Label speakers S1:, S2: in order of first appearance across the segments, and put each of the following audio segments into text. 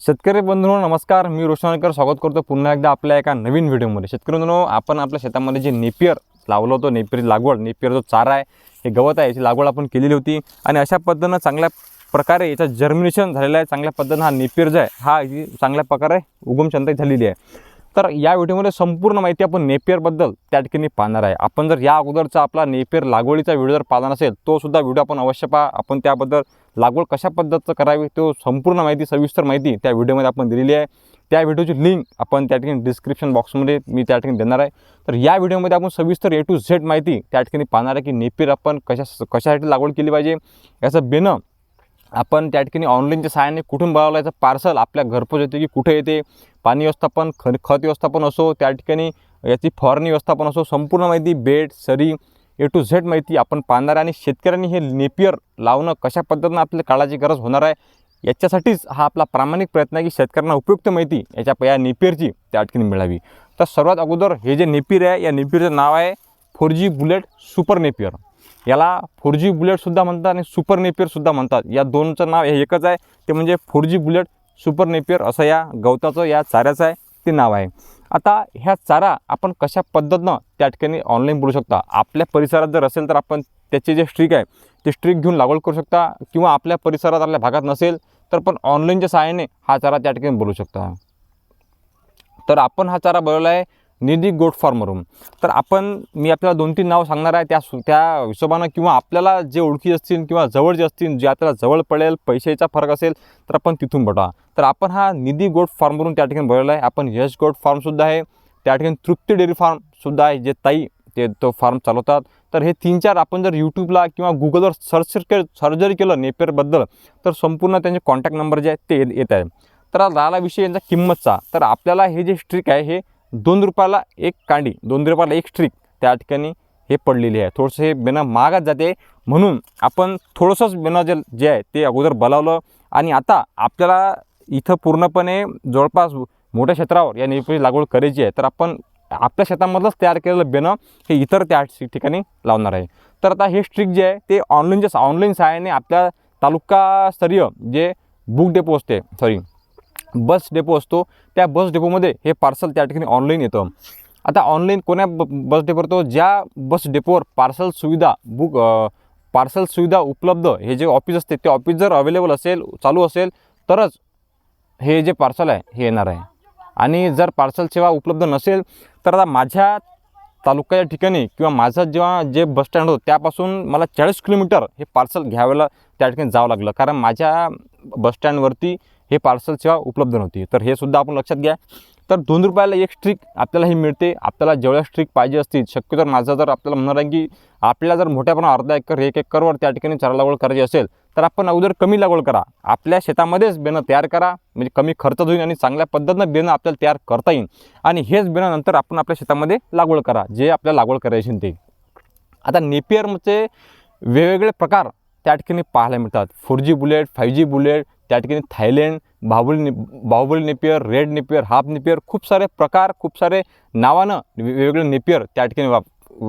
S1: शेतकरी बंधूंनो नमस्कार. मी रोशनकर स्वागत करतो पुन्हा एकदा आपल्या एका नवीन व्हिडिओमध्ये. शेतकरी बंधूंनो आपण आपल्या शेतामध्ये जे नेपियर लावलं होतं नेपियर लागवड नेपियर जो चारा आहे हे गवत आहे याची लागवड आपण केलेली होती. आणि अशा पद्धतीनं चांगल्या प्रकारे याचं जर्मिनेशन झालेलं आहे. चांगल्या पद्धतीनं हा नेपियर जो आहे हा ही चांगल्या प्रकारे उगमक्षमता झालेली आहे. तर या व्हिडिओमध्ये संपूर्ण माहिती आपण नेपियरबद्दल त्या ठिकाणी पाहणार आहे. आपण जर या अगोदरचा आपला नेपियर लागवडीचा व्हिडिओ जर पाहणार असेल तो सुद्धा व्हिडिओ आपण अवश्य पहा. आपण त्याबद्दल लागवड कशा पद्धतीचं करावी तो संपूर्ण माहिती सविस्तर माहिती त्या व्हिडिओमध्ये आपण दिलेली आहे. त्या व्हिडिओची लिंक आपण त्या ठिकाणी डिस्क्रिप्शन बॉक्समध्ये मी त्या ठिकाणी देणार आहे. तर या व्हिडिओमध्ये आपण सविस्तर ए टू झेड माहिती त्या ठिकाणी पाहणार आहे की नेपियर आपण कशा कशासाठी लागवड केली पाहिजे. याचं बेनं आपण त्या ठिकाणी ऑनलाईनच्या सहाय्याने कुठून बनवलं याचं पार्सल आपल्या घरपोच येते की कुठे येते? पाणी व्यवस्थापन ख खत व्यवस्थापन असो त्या ठिकाणी याची फवारणी व्यवस्थापन असो संपूर्ण माहिती बेड सरी ए टू झेड माहिती आपण पाहणार आणि शेतकऱ्यांनी हे नेपियर लावणं कशा पद्धतीनं आपल्याला काळाची गरज होणार आहे याच्यासाठीच हा आपला प्रामाणिक प्रयत्न आहे की शेतकऱ्यांना उपयुक्त माहिती याच्या या नेपियरची त्या ठिकाणी मिळावी. तर सर्वात अगोदर हे जे नेपियर आहे या नेपियरचं नाव आहे four G bullet super Napier याला फोर जी बुलेटसुद्धा म्हणतात आणि सुपर नेपियरसुद्धा म्हणतात. या दोनचं नाव हे एकच आहे. ते म्हणजे four G bullet super Napier असं या गवताचं या चाऱ्याचं आहे. ते नाव आहे. आता ह्या चारा आपण कशा पद्धतीनं त्या ठिकाणी ऑनलाईन बोलू शकता? आपल्या परिसरात जर असेल तर आपण त्याचे जे स्ट्रिक आहे ते स्ट्रिक घेऊन लागवड करू शकता. किंवा आपल्या परिसरात आपल्या भागात नसेल तर पण ऑनलाईनच्या सहाय्याने हा चारा त्या ठिकाणी बोलू शकता. तर आपण हा चारा बनवला आहे. निधी गोट फार्मरूम तर आपण मी आपल्याला दोन तीन नाव सांगणार आहे त्या त्या हिशोबानं किंवा आपल्याला जे ओळखी असतील किंवा जवळ जे असतील जे आपल्याला जवळ पडेल पैशाचा फरक असेल तर आपण तिथून बघा. तर आपण हा निधी गोट फार्मवरून त्या ठिकाणी भरलेला आहे. आपण यश गोट फार्मसुद्धा आहे. त्या ठिकाणी तृप्ती डेअरी फार्मसुद्धा आहे जे ताई ते तो फार्म चालवतात. तर हे तीन चार आपण जर यूट्यूबला किंवा गुगलवर सर्च के सर्च जरी केलं नेपेरबद्दल तर संपूर्ण त्यांचे कॉन्टॅक्ट नंबर जे आहेत ते येत- येत आहे तर आज राहिला विषय यांचा किंमतचा. तर आपल्याला हे जे स्ट्रिक आहे हे दोन रुपयाला एक कांडी दोन रुपयाला एक स्ट्रिक त्या ठिकाणी हे पडलेली आहे. थोडंसं हे बेनं महागात जाते म्हणून आपण थोडंसंच बेनं जे जे आहे ते अगोदर बोलावलं आणि आता आपल्याला इथं पूर्णपणे जवळपास मोठ्या क्षेत्रावर या नेपची लागवड करायची आहे तर आपण आपल्या शेतामधलंच तयार केलेलं बेणं हे इतर त्या ठिकाणी लावणार आहे. तर आता हे स्ट्रिक जे आहे ते ऑनलाईनच्या ऑनलाईन सहाय्याने आपल्या तालुकास्तरीय जे बुक डेपो असते सॉरी बस डेपो असतो. त्या बस डेपोमध्ये हे पार्सल त्या ठिकाणी ऑनलाईन येतं. आता ऑनलाईन कोण्या ब बस डेपोवर तो ज्या बस डेपोवर पार्सल सुविधा बुक पार्सल सुविधा उपलब्ध हे जे ऑफिस असते ते ऑफिस जर अवेलेबल असेल चालू असेल तरच हे जे पार्सल आहे हे येणार आहे. आणि जर पार्सल सेवा उपलब्ध नसेल तर आता माझ्या तालुक्याच्या ठिकाणी किंवा माझं जेव्हा जे बस स्टँड होतं त्यापासून मला चाळीस किलोमीटर हे पार्सल घ्यावेला त्या ठिकाणी जावं लागलं. कारण माझ्या बसस्टँडवरती हे पार्सल सेवा उपलब्ध नव्हती. तर हे सुद्धा आपण लक्षात घ्या. तर दोन रुपयाला एक स्ट्रिक आपल्याला हे मिळते. आपल्याला जेवढ्या स्ट्रिक पाहिजे असतील शक्यतो माझं जर आपल्याला म्हणणार आहे की आपल्याला जर मोठ्या प्रमाणात अर्धा एकर एक एकरवर त्या ठिकाणी चारा लागवड करायची असेल तर आपण अगोदर कमी लागवड करा. आपल्या शेतामध्येच बेणं तयार करा. म्हणजे कमी खर्च होईल आणि चांगल्या पद्धतीनं बेणं आपल्याला तयार करता येईल. आणि हेच बेणं नंतर आपण आपल्या शेतामध्ये लागवड करा. जे आपल्याला लागवड करायची ते. आता नेपियरचे वेगवेगळे प्रकार त्या ठिकाणी पाहायला मिळतात. Four G bullet five G bullet त्या ठिकाणी थायलंड बाहुबली ने Bahubali Napier red Napier half Napier खूप सारे प्रकार खूप सारे नावानं वेगवेगळे नेपियर त्या ठिकाणी वाप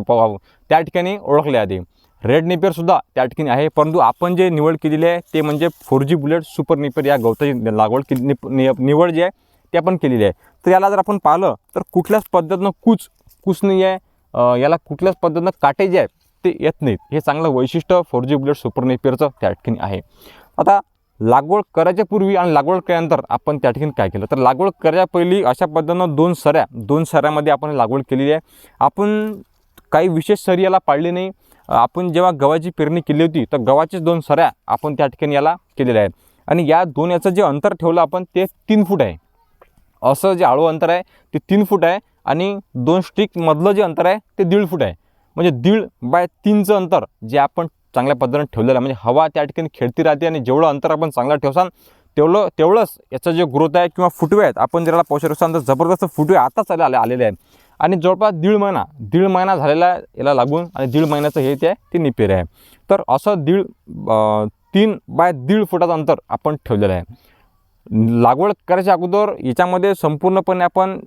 S1: वा त्या ठिकाणी ओळखले जाते. रेड नेपियरसुद्धा त्या ठिकाणी आहे परंतु आपण जे निवड केलेली आहे ते म्हणजे four G bullet super Napier या गवताची लागवड केली नि- निवड जी आहे ती आपण केलेली आहे. तर याला जर आपण पाहिलं तर कुठल्याच पद्धतीनं कूच कूच नाही आहे. याला कुठल्याच पद्धतीनं काटे जे आहेत ते येत नाहीत. हे चांगलं वैशिष्ट्य फोर जी बुलेट सुपर नेपियरचं त्या ठिकाणी आहे. आता लागवड करायच्या पूर्वी आणि लागवड केल्यानंतर आपण त्या ठिकाणी काय केलं? तर लागवड करायच्या पहिली अशा पद्धतीनं दोन सऱ्या दोन सऱ्यामध्ये आपण लागवड केलेली आहे. आपण काही विशेष सरी याला पाळली नाही. आपण जेव्हा गव्हाची पेरणी केली होती तर गव्हाचेच दोन सऱ्या आपण त्या ठिकाणी याला केलेल्या आहेत. आणि या दोन याचं जे अंतर ठेवलं आपण ते तीन फूट आहे. असं जे आळू अंतर आहे ते तीन फूट आहे आणि दोन स्टिकमधलं जे अंतर आहे ते दीड फूट आहे. म्हणजे दीड बाय तीनचं अंतर जे आपण चांगल्या पद्धतीने ठेवलेलं आहे. म्हणजे हवा त्या ठिकाणी खेळती राहते आणि जेवढं अंतर आपण चांगलं ठेवसान तेवढं तेवढंच याचं जे ग्रोथ आहे किंवा फुटवे आहेत आपण ज्याला पाहू शकतो तर जबरदस्त फुटवे आताच आले आले आलेले आहेत. आणि जवळपास दीड महिना दीड महिना झालेला आहे याला लागून आणि दीड महिन्याचं हे ते आहे ते निपेर आहे. तर असं दीड तीन बाय दीड फुटाचं अंतर आपण ठेवलेलं आहे. लागवड करायच्या अगोदर याच्यामध्ये संपूर्णपणे आपण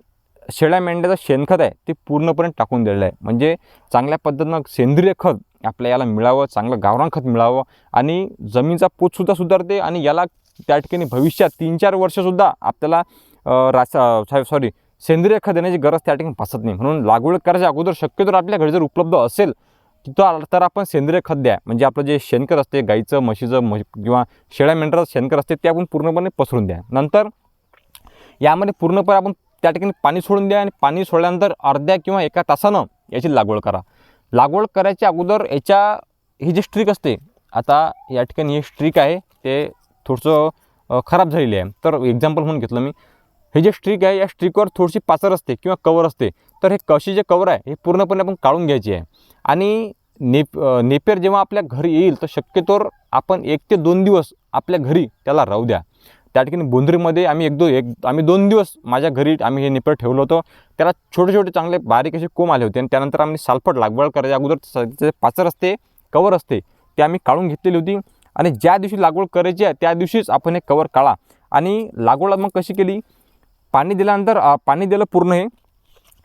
S1: शेळ्या मेंढ्याचं शेणखत आहे ते पूर्णपणे टाकून दिलेलं आहे. म्हणजे चांगल्या पद्धतीनं सेंद्रिय खत आपल्या याला मिळावं चांगलं गावरान खत मिळावं आणि जमीनचा पोतसुद्धा सुधारते आणि याला त्या ठिकाणी भविष्यात तीन चार वर्षसुद्धा आपल्याला अ, रासा सॉरी सेंद्रिय खत देण्याची गरज त्या ठिकाणी भासत नाही. म्हणून लागवड करायच्या अगोदर शक्यतो आपल्या घरी जर उपलब्ध असेल तिथं तर आपण सेंद्रिय खत द्या. म्हणजे आपलं जे शेणखत असते गाईचं म्हशीचं म्हशी किंवा शेळ्या मेंढराचं शेणखत असते ते आपण पूर्णपणे पसरून द्या. नंतर यामध्ये पूर्णपणे आपण त्या ठिकाणी पाणी सोडून द्या आणि पाणी सोडल्यानंतर अर्ध्या किंवा एका तासानं याची लागवड करा. लागवड करायच्या अगोदर याच्या ही जी स्ट्रीक असते आता या ठिकाणी ही स्ट्रीक आहे ते थोडंसं खराब झालेली आहे. तर एक्झाम्पल म्हणून घेतलं मी. हे जे स्ट्रीक आहे या स्ट्रीकवर थोडीशी पाचर असते किंवा कवर असते. तर हे कशी जे कवर आहे हे पूर्णपणे आपण काढून घ्यायची आहे. आणि नेप नेपेर जेव्हा आपल्या घरी येईल तर शक्यतोवर आपण एक ते दोन दिवस आपल्या घरी त्याला राहू द्या. त्या ठिकाणी बोंद्रीमध्ये आम्ही एक दो एक आम्ही दोन दिवस माझ्या घरी आम्ही हे निपट ठेवलं होतं. त्याला छोटे छोटे चांगले बारीक असे कोंब आले होते आणि त्यानंतर आम्ही सालफट लागवड करायच्या अगोदर त्याचे पाचर असते कवर असते ते आम्ही काढून घेतलेली होती. आणि ज्या दिवशी लागवड करायची आहे त्या दिवशीच आपण हे कवर काढा. आणि लागवड मग कशी केली? पाणी दिल्यानंतर पाणी दिलं पूर्ण हे.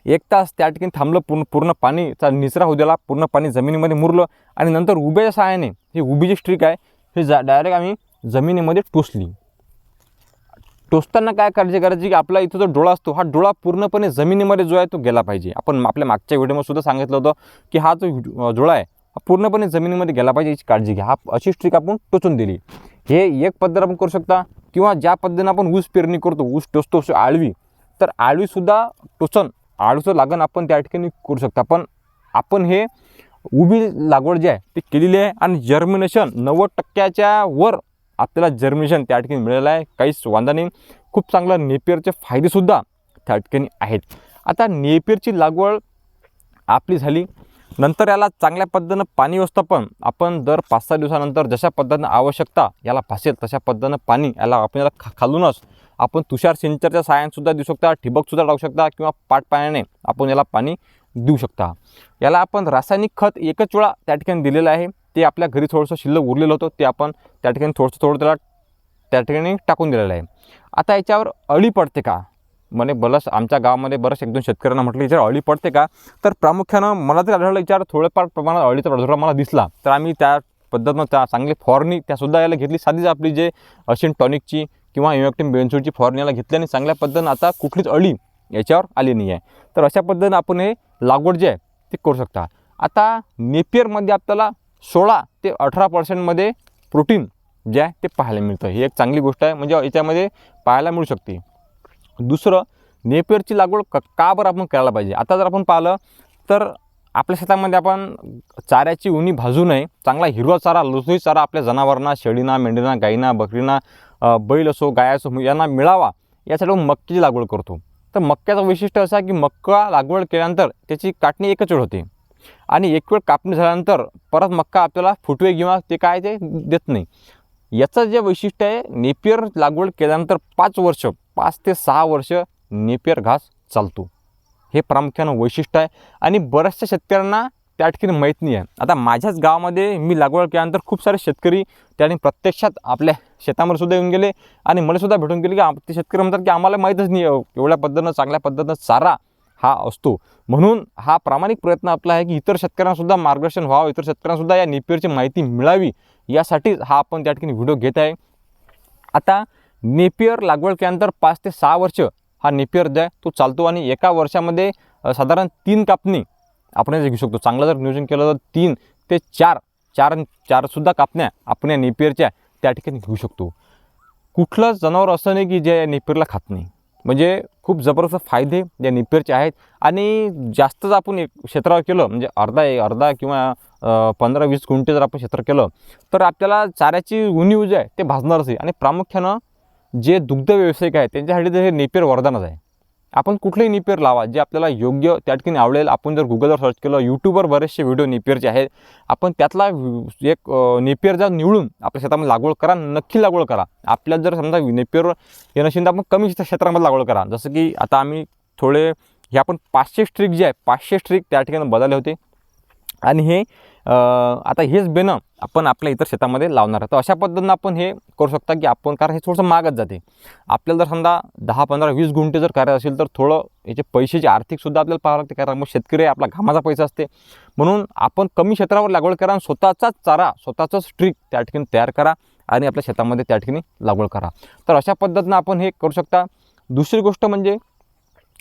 S1: एक तास त्या ठिकाणी थांबलं पूर्ण पूर्ण पाणीचा निचरा होऊ दिला पूर्ण पाणी जमिनीमध्ये मुरलं आणि नंतर उभ्याच्या सहाय्याने ही उभी जी स्ट्रीक आहे हे जा डायरेक्ट आम्ही जमिनीमध्ये टोचली. टोचताना काय काळजी करायची की आपला इथं जो डोळा असतो हा डोळा पूर्णपणे जमिनीमध्ये जो आहे तो गेला पाहिजे. आपण आपल्या मागच्या व्हिडिओमध्ये सुद्धा सांगितलं होतं की हा जो डोळा आहे हा पूर्णपणे जमिनीमध्ये गेला पाहिजे याची काळजी घ्या. हा अशी स्ट्रीक आपण टोचून दिली. हे एक पद्धत आपण करू शकता किंवा ज्या पद्धतीनं आपण ऊस पेरणी करतो ऊस टोचतो आळवी तर आळवीसुद्धा टोचन आळूचं लागण आपण त्या ठिकाणी करू शकता. पण आपण हे उभी लागवड जी आहे ती केलेली आहे आणि जर्मिनेशन नव्वद टक्क्याच्या वर आपल्याला जर्मिनेशन त्या ठिकाणी मिळालं आहे. काहीच वांदा नाही. खूप चांगलं नेपियरचे फायदेसुद्धा त्या ठिकाणी आहेत. आता नेपियरची लागवड आपली झाली. नंतर याला चांगल्या पद्धतीनं पाणी व्यवस्थापन आपण दर पाच सहा दिवसानंतर जशा पद्धतीनं आवश्यकता याला भासेल तशा पद्धतीनं पाणी याला आपण याला खा खालूनच आपण तुषार सिंचरच्या सहाय्यानेसुद्धा देऊ शकता ठिबकसुद्धा लावू शकता किंवा पाटपाण्याने आपण याला पाणी देऊ शकता. याला आपण रासायनिक खत एकच वेळा त्या ठिकाणी दिलेलं आहे. ते आपल्या घरी थोडंसं शिल्लक उरलेलं होतं ते आपण त्या ठिकाणी थोडंसं थोडं त्याला त्या ठिकाणी टाकून दिलेलं आहे. आता याच्यावर अळी पडते का? म्हणे बरंच आमच्या गावामध्ये बरंच एक दोन शेतकऱ्यांना म्हटलं याच्यावर अळी पडते का? तर प्रामुख्यानं मला तरी आढळलं याच्यावर थोड्याफार प्रमाणात अळीचा प्रादुर्भाव मला दिसला तर आम्ही त्या पद्धतीनं त्या चांगली फॉरनी त्यासुद्धा याला घेतली. साधीच आपली जे अशिन टॉनिकची किंवा इमॅक्टिन बेन्सूडची फॉरनी याला घेतली आणि चांगल्या पद्धतीनं आता कुठलीच अळी याच्यावर आली नाही आहे. तर अशा पद्धतीनं आपण हे लागवड जे आहे ते करू शकता. आता नेपियरमध्ये आपल्याला सोळा ते अठरा पर्सेंटमध्ये प्रोटीन जे आहे ते पाहायला मिळतं. ही एक चांगली गोष्ट आहे म्हणजे याच्यामध्ये पाहायला मिळू शकते. दुसरं नेपियरची लागवड क का बरं आपण करायला पाहिजे? आता जर आपण पाहिलं तर आपल्या शेतामध्ये आपण चाऱ्याची उनी भाजू नये. चांगला हिरवा चारा लुसलुसीत चारा आपल्या जनावरांना शेळीना मेंढीना गाईना बकरीना बैल असो गाय असो यांना मिळावा. यासाठी आपण मक्याची लागवड करतो. तर मक्याचं वैशिष्ट्य असं आहे की मक्का लागवड केल्यानंतर त्याची काटणी एकच वेळ होते. आणि एक वेळ कापणी झाल्यानंतर परत मक्का आपल्याला फुटवे किंवा ते काय ते देत नाही. याचं जे वैशिष्ट्य आहे नेपियर लागवड केल्यानंतर पाच वर्ष पाच ते सहा वर्ष नेपियर घास चालतो. हे प्रामुख्यानं वैशिष्ट्य आहे आणि बऱ्याचशा शेतकऱ्यांना त्या ठिकाणी माहीत नाही आहे. आता माझ्याच गावामध्ये मी लागवड केल्यानंतर खूप सारे शेतकरी त्याने प्रत्यक्षात आपल्या शेतामध्ये सुद्धा येऊन गेले आणि मला सुद्धा भेटून गेले की ते शेतकरी म्हणतात की आम्हाला माहीतच नाही एवढ्या पद्धतीनं चांगल्या पद्धतीनं चारा हा असतो. म्हणून हा प्रामाणिक प्रयत्न आपला आहे की इतर शेतकऱ्यांनासुद्धा मार्गदर्शन व्हावं इतर शेतकऱ्यांनासुद्धा या नेपियरची माहिती मिळावी यासाठीच हा आपण त्या ठिकाणी व्हिडिओ घेत आहे. आता नेपियर लागवड केल्यानंतर पाच ते सहा वर्ष हा नेपियर जो आहे तो चालतो आणि एका वर्षामध्ये साधारण तीन कापणी आपण याचं घेऊ शकतो. चांगलं जर नियोजन केलं तर तीन ते चार चार चारसुद्धा कापण्या आपण या नेपियरच्या त्या ठिकाणी घेऊ शकतो. कुठलंच जनावर असं नाही की जे नेपियरला खात नाही. म्हणजे खूप जबरदस्त फायदे या नेपियरचे आहेत. आणि जास्तच आपण एक क्षेत्रावर केलं म्हणजे अर्धा एक अर्धा किंवा पंधरा वीस गुंठे जर आपण क्षेत्र केलं तर आपल्याला चाऱ्याची उणीव जी आहे ते भाजणारच आहे. आणि प्रामुख्यानं जे दुग्ध व्यावसायिक आहेत त्यांच्यासाठी तर हे नेपियर वरदानच आहे. आपण कुठलंही नेपियर लावा जे आपल्याला योग्य त्या ठिकाणी आवडेल. आपण जर गुगलवर सर्च केलं यूट्यूबवर बरेचसे व्हिडिओ नेपियरचे आहेत. आपण त्यातला एक अ, जर निवडून आपल्या शेतामध्ये लागवड करा नक्की लागवड करा. आपल्याला जर समजा नेपियर हे नसेल तर आपण कमी क्षेत्रामध्ये लागवड करा. जसं की आता आम्ही थोडे हे आपण पाचशे स्ट्रिक जे आहे पाचशे स्ट्रिक त्या ठिकाणी बदलले होते. आणि हे आता हेच बेनं आपण आपल्या इतर शेतामध्ये लावणार आहे तर अशा पद्धतीनं आपण हे करू शकता की आपण कारण हे थोडंसं महागच जाते. आपल्याला जर समजा दहा पंधरा वीस गुंठे जर करायचं असेल तर थोडं याचे पैशाचे आर्थिकसुद्धा आपल्याला पाहावं लागते कारण मग शेतकरी आपला घामाचा पैसा असते. म्हणून आपण कमी क्षेत्रावर लागवड करा आणि स्वतःचाच चारा स्वतःचाच स्ट्रीक त्या ठिकाणी तयार करा आणि आपल्या शेतामध्ये त्या ठिकाणी लागवड करा. तर अशा पद्धतीनं आपण हे करू शकता. दुसरी गोष्ट म्हणजे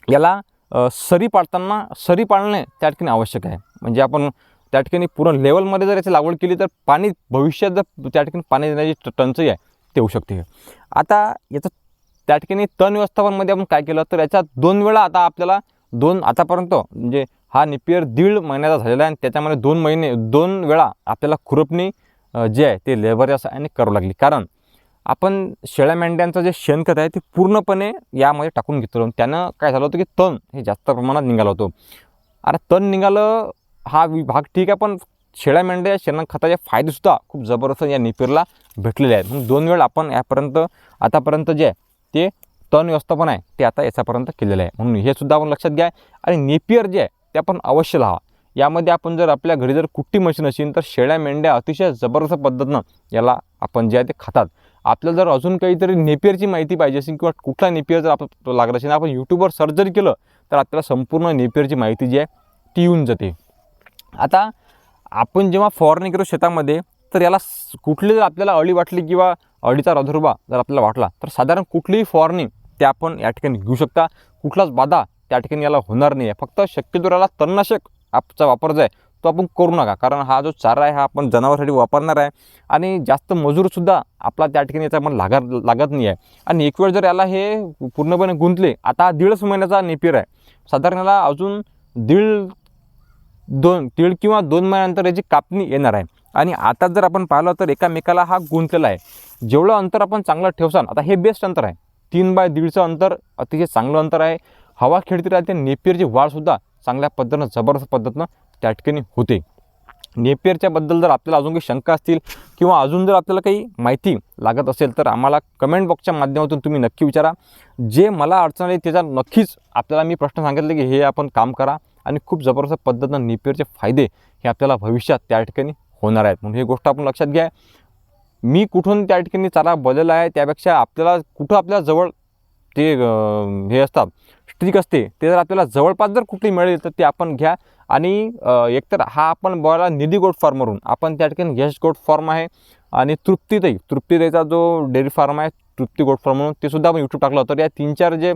S1: याला सरी पाडताना सरी पाळणे त्या ठिकाणी आवश्यक आहे. म्हणजे आपण त्या ठिकाणी पूर्ण लेवलमध्ये जर याची लागवड केली तर पाणी भविष्यात जर त्या ठिकाणी पाणी देण्याची टंचाई आहे ते होऊ शकते. आता याचं त्या ठिकाणी तण व्यवस्थापनमध्ये आपण काय केलं तर याच्यात दोन वेळा आता आपल्याला दोन आतापर्यंत म्हणजे हा निपियर दीड महिन्याचा झालेला आहे आणि त्याच्यामध्ये दोन महिने दोन वेळा आपल्याला खुरपणी जे आहे ते लेबर सहाय्याने करावं लागली. कारण आपण शेळ्या मेंढ्यांचं जे शेणखत आहे ते पूर्णपणे यामध्ये टाकून घेतलं. त्यानं काय झालं होतं की तण हे जास्त प्रमाणात निघालं होतं. आता तण निघालं हा वि- भाग ठीक आहे पण शेळ्या मेंढ्या शेणखताचे फायदेसुद्धा खूप जबरदस्त या निपिरला भेटलेले आहेत. म्हणून दोन वेळ आपण यापर्यंत आतापर्यंत जे आहे ते तण व्यवस्थापन आहे ते आता याच्यापर्यंत केलेलं आहे. म्हणून हे सुद्धा आपण लक्षात घ्या. आणि नेपियर जे आहे ते आपण अवश्य लावा. यामध्ये आपण जर आपल्या घरी जर कुट्टी मशीन असेल तर शेळ्या मेंढ्या अतिशय जबरदस्त पद्धतीनं याला आपण जे आहे ते खातात. आपल्याला जर अजून काहीतरी नेपियरची माहिती पाहिजे असेल किंवा कुठला नेपियर जर आपण लागला असेल आपण यूट्यूबवर सर्च जरी केलं तर आपल्याला संपूर्ण नेपियरची माहिती जी आहे ती येऊन जाते. आता आपण जेव्हा फवारणी करू शेतामध्ये तर याला कुठली जर आपल्याला अळी वाटली किंवा अळीचा प्रादुर्भाव जर आपल्याला वाटला तर साधारण कुठलीही फवारणी ते आपण या ठिकाणी घेऊ शकता. कुठलाच बाधा त्या ठिकाणी याला होणार नाही आहे फक्त शक्यतो याला तणनाशक आपचा वापर जो आहे तो आपण करू नका. कारण हा जो चारा आहे हा आपण जनावरांसाठी वापरणार आहे आणि जास्त मजूरसुद्धा आपला त्या ठिकाणी याचा आपण लागत लागत नाही आहे आणि एक वेळ जर याला हे पूर्णपणे गुंतले आता दीडच महिन्याचा नेपियर आहे. साधारण याला अजून दीड दोन दीड किंवा दोन महिन्यानंतर याची कापणी येणार आहे. आणि आता जर आपण पाहिलं तर एकामेकाला हा गुंतलेला आहे. जेवढं अंतर आपण चांगलं ठेवसाल आता हे बेस्ट अंतर आहे. तीन बाय दीडचं अंतर अतिशय चांगलं अंतर आहे. हवा खेळती राहते नेपियरची वाढसुद्धा चांगल्या पद्धतीनं जबरदस्त पद्धतीनं त्या ठिकाणी होते. नेपियरच्या बद्दल जर आपल्याला अजून काही शंका असतील किंवा अजून जर आपल्याला काही माहिती लागत असेल तर आम्हाला कमेंट बॉक्सच्या माध्यमातून तुम्ही नक्की विचारा. जे मला अडचण आहे त्याचा नक्कीच आपल्याला मी प्रश्न सांगितले की हे आपण काम करा. आणि खूप जबरदस्त पद्धतीनं नेपियरचे फायदे हे आपल्याला भविष्यात त्या ठिकाणी होणार आहेत. म्हणून ही गोष्ट आपण लक्षात घ्या. मी कुठून त्या ठिकाणी चारा बदलला आहे त्यापेक्षा आपल्याला कुठं आपल्या जवळ ते हे असतात स्ट्रिक असते ते जर आपल्याला जवळपास जर कुठली मिळेल तर ते आपण घ्या. आणि एकतर हा आपण बोलायला निधी गोट फार्मवरून आपण त्या ठिकाणी यश गोट फार्म आहे आणि तृप्तीताई तृप्तीताईचा जो डेअरी फार्म आहे तृप्ती गोट फार्म म्हणून ते सुद्धा आपण यूट्यूब टाकलं तर या तीन चार जे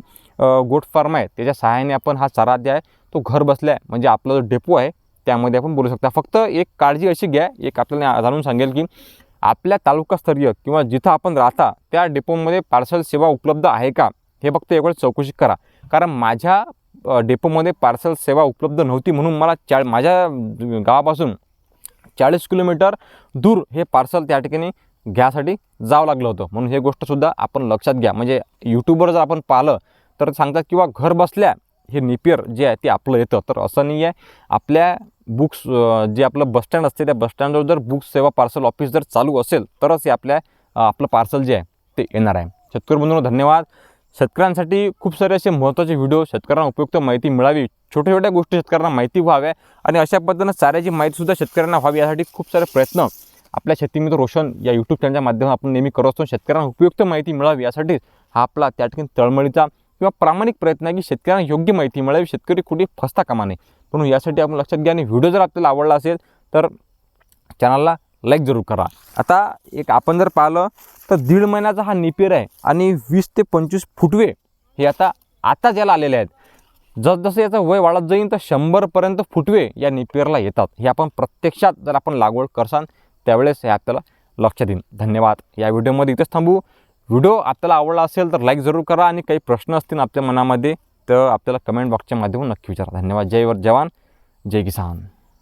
S1: गोट फार्म आहे त्याच्या सहाय्याने आपण हा चारा द्या आहे. तो घर बसल्या म्हणजे आपला जो डेपो आहे त्यामध्ये आपण बोलू शकता. फक्त एक काळजी अशी घ्या एक आपल्याला जाणून सांगेल की आपल्या तालुकास्तरीय किंवा जिथं आपण राहता त्या डेपोमध्ये पार्सल सेवा उपलब्ध आहे का? हे फक्त एवढं चौकशी करा. कारण माझ्या डेपोमध्ये पार्सल सेवा उपलब्ध नव्हती म्हणून मला चा माझ्या गावापासून चाळीस किलोमीटर दूर हे पार्सल त्या ठिकाणी घ्यासाठी जावं लागलं होतं. म्हणून हे गोष्टसुद्धा आपण लक्षात घ्या. म्हणजे यूट्यूबवर जर आपण पाहिलं तर सांगतात किंवा घर बसल्या हे निपियर जे आहे ते आपलं येतं. तर असं नाही आहे. आपल्या बुक्स जे आपलं बसस्टँड असते त्या बसस्टँडवर जर बुक्स सेवा पार्सल ऑफिस जर चालू असेल तरच हे आपल्या आपलं पार्सल जे आहे ते येणार आहे. शेतकरी बंधूंनो धन्यवाद. शेतकऱ्यांसाठी खूप सारे असे महत्त्वाचे व्हिडिओ शेतकऱ्यांना उपयुक्त माहिती मिळावी. छोट्या छोट्या गोष्टी शेतकऱ्यांना माहिती व्हाव्या आणि अशा पद्धतीनं साऱ्याची माहितीसुद्धा शेतकऱ्यांना व्हावी यासाठी खूप सारे प्रयत्न आपल्या शेतीमित्र रोशन या यूट्यूब चॅनलच्या माध्यमातून आपण नेहमी करत असतो. शेतकऱ्यांना उपयुक्त माहिती मिळावी यासाठी हा आपला त्या ठिकाणी तळमळीचा किंवा प्रामाणिक प्रयत्न आहे की शेतकऱ्यांना योग्य माहिती मिळावी शेतकरी कुठे फसता कामा नये. म्हणून यासाठी आपण लक्षात घ्या आणि व्हिडिओ जर आपल्याला आवडला असेल तर चॅनलला लाईक जरूर करा. आता एक आपण जर पाहिलं तर दीड महिन्याचा हा निपेर आहे आणि वीस ते पंचवीस फुटवे हे आता आताच याला आलेले आहेत. जसजसं याचं वय वाढत जाईल तर शंभरपर्यंत फुटवे या निपेरला येतात. हे आपण प्रत्यक्षात जर आपण लागवड करसान त्यावेळेस हे आपल्याला लक्षात येईल. धन्यवाद. या व्हिडिओमध्ये इथेच थांबू. व्हिडिओ आपल्याला आवडला असेल तर लाईक जरूर करा आणि काही प्रश्न असतील आपल्या मनामध्ये तर आपल्याला कमेंट बॉक्सच्या माध्यमातून नक्की विचारा. धन्यवाद. जय वर जवान. जय किसान.